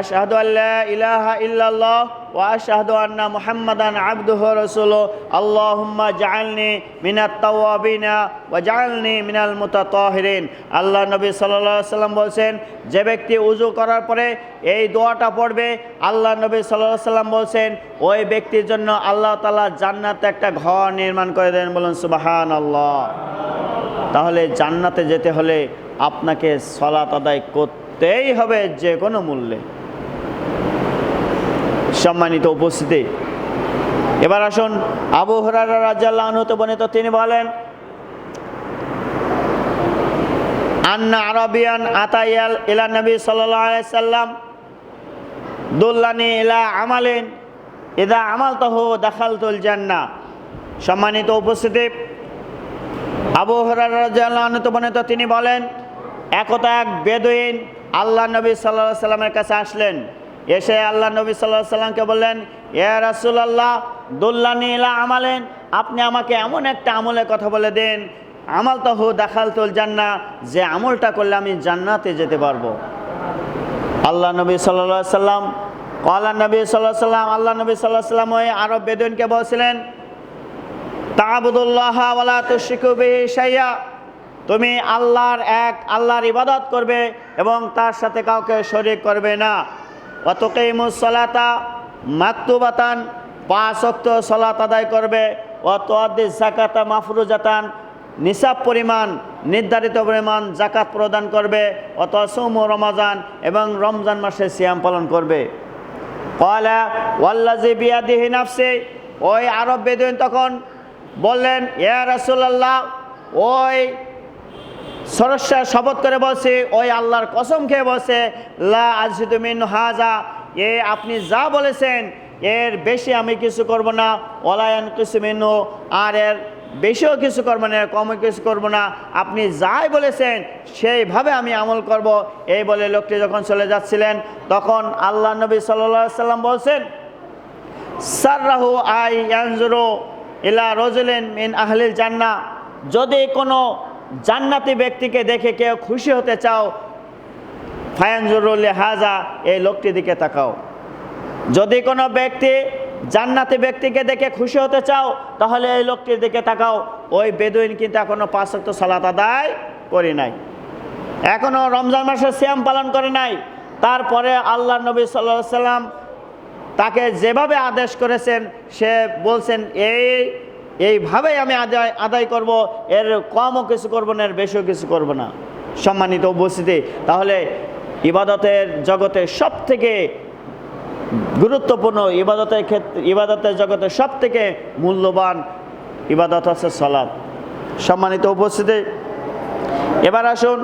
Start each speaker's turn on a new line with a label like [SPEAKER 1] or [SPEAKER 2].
[SPEAKER 1] আশহাদু আল্লা ইলাহা ইল্লাল্লাহ ওয়া আশহাদু আন্না মুহাম্মাদান আবদুহু রাসূলুহু। আল্লাহুম্মা জাআলনি মিনাত তাওয়াবিনা ওয়া জাআলনি মিনাল মুতাতাহিরিন। আল্লাহ নবী সাল্লাল্লাহু আলাইহি সাল্লাম বলছেন, যে ব্যক্তি উযু করার পরে এই দোয়াটা পড়বে, আল্লাহ নবী সাল্লাল্লাহু আলাইহি সাল্লাম বলছেন, ওই ব্যক্তির জন্য আল্লাহ তাআলা জান্নাতে একটা ঘর নির্মাণ করে দেন। বলুন, সুবহানাল্লাহ। তাহলে জান্নাতে যেতে হলে আপনাকে সলাত আদায় করতেই হবে যে কোনো মূল্যে। সম্মানিত উপস্থিতি। এবার আসুন, আবু হরারা রাজ্লাহ আনহতে বর্ণিত, তিনি বলেন, আন্না আরবিয়ান আতাইয়াল ইলা নবী সাল্লাম দুল্লানি ইলা আমালিন ইদা আমাল তহু দাখালতুল জান্নাহ সম্মানিত উপস্থিতি, আবু হরারিত বর্ণিত, তিনি বলেন, একতা এক বেদুইন আল্লাহ নবী সাল্লাহ সাল্লামের কাছে আসলেন। এসে আল্লাহ নবী সাল্লাহ সাল্লামকে বললেন, এ রাসুলাল্লাহ, দুল্লানি ইলা আমালেন। আপনি আমাকে এমন একটা আমলের কথা বলে দেন, আমাল তহু দেখাল তুল জান্না যে আমলটা করলে আমি জান্নাতে যেতে পারব। আল্লাহ নবী সাল্লাহ সাল্লাম আল্লাহ নবী সাল্লাহ সাল্লাম, আল্লাহ নবী সাল্লাহ সাল্লাম ওই আরব বেদুইনকে বলছিলেন, তাবুদুল্লাহ ওয়ালা বিহি শাইয়া। তুমি আল্লাহর এক, আল্লাহর ইবাদত করবে এবং তার সাথে কাউকে শরীক করবে না। অতকিমুস সলাতা মাকতুবাতান, পাঁচ অক্ত সলাত আদায় করবে। অত আদি জাকাতা মাফরুজাতান, নিসাব পরিমাণ, নির্ধারিত পরিমাণ জাকাত প্রদান করবে। অত সৌম রমাজান এবং রমজান মাসে সিয়াম পালন করবে। কয়লা ওয়াল্লাজি বিয়াদিহি নাফসি, ওই আরব বেদুইন তখন বললেন, ইয়া রাসূলুল্লাহ, ওই সরস্যা শপথ করে বলছে, ওই আল্লাহর কসম খেয়ে বলছে, লা আজিদু মিন হাজা। এ আপনি যা বলেছেন, এর বেশি আমি কিছু করব না। ওলায়ন কিছু মিনু আর এর বেশিও কিছু করব না কমও কিছু করব না। আপনি যাই বলেছেন, সেইভাবে আমি আমল করব। এই বলে লোকটি যখন চলে যাচ্ছিলেন, তখন আল্লাহ নবী সাল্লাহ সাল্লাম বলছেন, সার্রাহু আই ইয়ানজুরু ইলা রজুলেন মিন আহলিল জান্না যদি কোনো জান্নাতি ব্যক্তিকে দেখে কেউ খুশি হতে চাও ফায়ানজুরুল হাজা, এই লোকটির দিকে তাকাও। যদি কোনো ব্যক্তি জান্নাতি ব্যক্তিকে দেখে খুশি হতে চাও, তাহলে এই লোকটির দিকে তাকাও। ওই বেদুইন কিন্তু এখনও পাঁচ শক্ত সালাত আদায় করি নাই। এখনও রমজান মাসে শ্যাম পালন করে নাই। তারপরে আল্লাহ নবী সাল্লাহ সাল্লাম তাকে যেভাবে আদেশ করেছেন, সে বলছেন, এই এইভাবেই আমি আদায় আদায় করব। এর কমও কিছু করব না, এর বেশিও কিছু করব না। সম্মানিত উপস্থিতি, তাহলে ইবাদতের জগতে সব থেকে গুরুত্বপূর্ণ ইবাদতের ক্ষেত্রে ইবাদতের জগতে সব থেকে মূল্যবান ইবাদত হচ্ছে সলাদ সম্মানিত উপস্থিতি, এবার আসুন